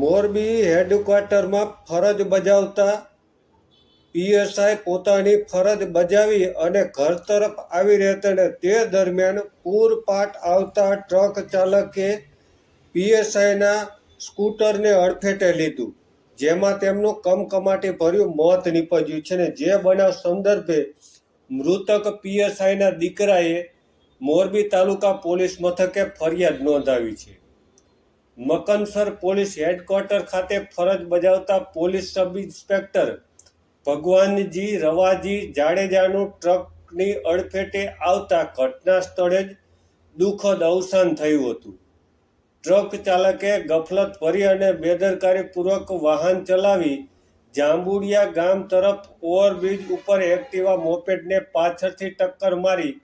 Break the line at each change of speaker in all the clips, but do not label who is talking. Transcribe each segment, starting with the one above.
મોરબી હેડક્વાર્ટરમાં ફરજ બજાવતા પીએસઆઈ પોતાની ફરજ બજાવી અને ઘર તરફ આવી રહેતા તે દરમિયાન પૂરપાટ આવતા ટ્રક ચાલકે પીએસઆઈના સ્કૂટરને અડફેટે લીધું, જેમાં તેમનું કમકમાટી ભર્યું મોત નીપજ્યું છે ને જે બનાવ સંદર્ભે મૃતક પીએસઆઈના દીકરાએ મોરબી તાલુકા પોલીસ મથકે ફરિયાદ નોંધાવી છે. મકનસર પોલીસ હેડક્વાર્ટર ખાતે ફરજ બજાવતા police sub inspector Bhagwanji Ravaji જાડેજાનું ટ્રકની અડફેટે આવતા ઘટના સ્થળે જ દુઃખદ અવસાન થયું હતું. ટ્રક ચાલકે ગફલત ભરી અને બેદરકારીપૂર્વક વાહન ચલાવી જાંબુડિયા ગામ તરફ ઓવરબ્રિજ ઉપર એક્ટિવા મોપેડને પાછળથી ટક્કર મારી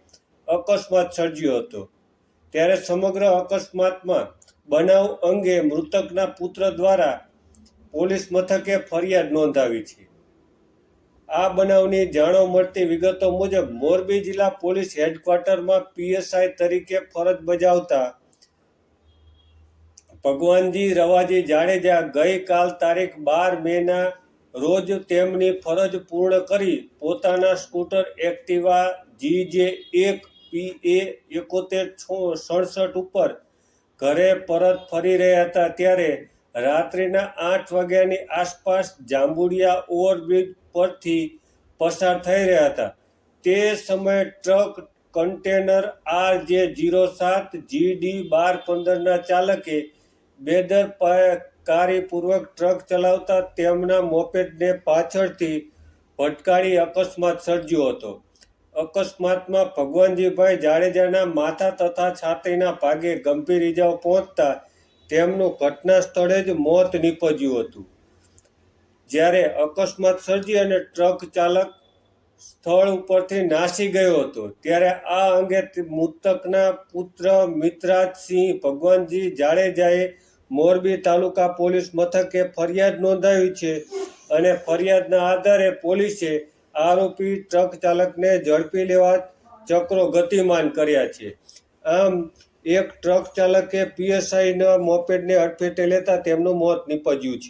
અકસ્માત સર્જ્યો હતો. ત્યારે સમગ્ર અકસ્માતમાં બનાવ અંગે મૃતકના પુત્ર દ્વારા પોલીસ મથકે ફરિયાદ નોંધાવી છે. આ બનાવની જાણો મળતી વિગતો મુજબ મોરબી જિલ્લા પોલીસ હેડક્વાર્ટરમાં પીએસઆઈ તરીકે ફરજ બજાવતા ભગવાનજી રવાજી જાડેજા ગઈકાલ તારીખ બાર મેના રોજ તેમની ફરજ પૂર્ણ કરી પોતાના સ્કૂટર એક્ટિવા જી જે એક પી એ એકોતેર સડસઠ ઉપર ઘરે પરત ફરી રહ્યા હતા ત્યારે રાત્રિના આઠ વાગ્યાની આસપાસ જાંબુડિયા ઓવરબ્રિજ પરથી પસાર થઈ રહ્યા હતા. તે સમયે truck, container, R J zero સાત, જી ડી બાર પંદરના ચાલકે બેદરકારીપૂર્વક ટ્રક ચલાવતા તેમના મોપેડને પાછળથી ભટકારી અકસ્માત સર્જ્યો હતો. અકસ્માતમાં ભગવાનજીભાઈ જાડેજાના માથા તથા છાતીના ભાગે ગંભીર ઇજાઓ પહોંચતા તેમનું ઘટના સ્થળે જ મોત નીપજ્યું હતું. જ્યારે અકસ્માત સર્જી અને ટ્રક ચાલક સ્થળ ઉપરથી નાસી ગયો હતો, ત્યારે આ અંગે મૃતકના પુત્ર મિત્રાજસિંહ ભગવાનજી જાડેજાએ મોરબી તાલુકા પોલીસ મથકે ફરિયાદ નોંધાવી છે અને ફરિયાદના આધારે પોલીસે આરોપી ટ્રક ચાલકને ઝડપી લેવા ચક્રો ગતિમાન કર્યા છે. આમ, એક ટ્રક ચાલકે પીએસઆઈના મોપેડને અડફેટે લેતા તેમનું મોત નીપજ્યું છે.